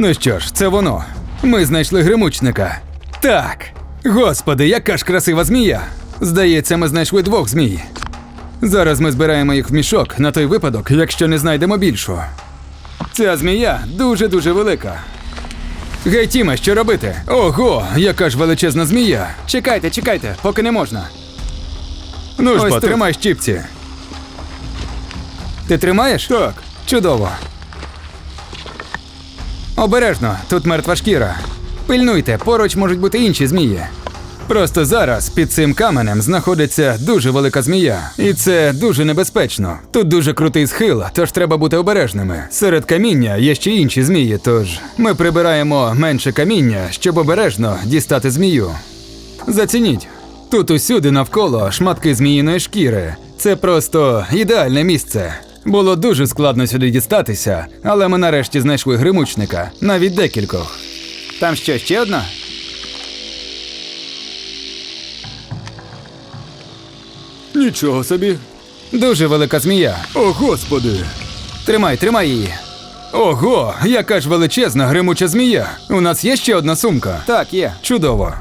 Ну що ж, це воно. Ми знайшли гримучника. Так. Господи, яка ж красива змія. Здається, ми знайшли двох змій. Зараз ми збираємо їх в мішок на той випадок, якщо не знайдемо більшу. Ця змія дуже-дуже велика. Гей, Тіме, що робити? Ого, яка ж величезна змія. Чекайте, чекайте, поки не можна. Ну ж, Ось тримай щіпці. Ти тримаєш? Так. Чудово. Обережно, тут мертва шкіра. Пильнуйте, поруч можуть бути інші змії. Просто зараз під цим каменем знаходиться дуже велика змія, і це дуже небезпечно. Тут дуже крутий схил, тож треба бути обережними. Серед каміння є ще інші змії, тож ми прибираємо менше каміння, щоб обережно дістати змію. Зацініть. Тут усюди навколо шматки зміїної шкіри. Це просто ідеальне місце. Було дуже складно сюди дістатися, але ми нарешті знайшли гримучника, навіть декількох. Там що, ще одна? Нічого собі. Дуже велика змія. О, господи! Тримай, тримай її. Ого, яка ж величезна гримуча змія. У нас є ще одна сумка. Так, є. Чудово.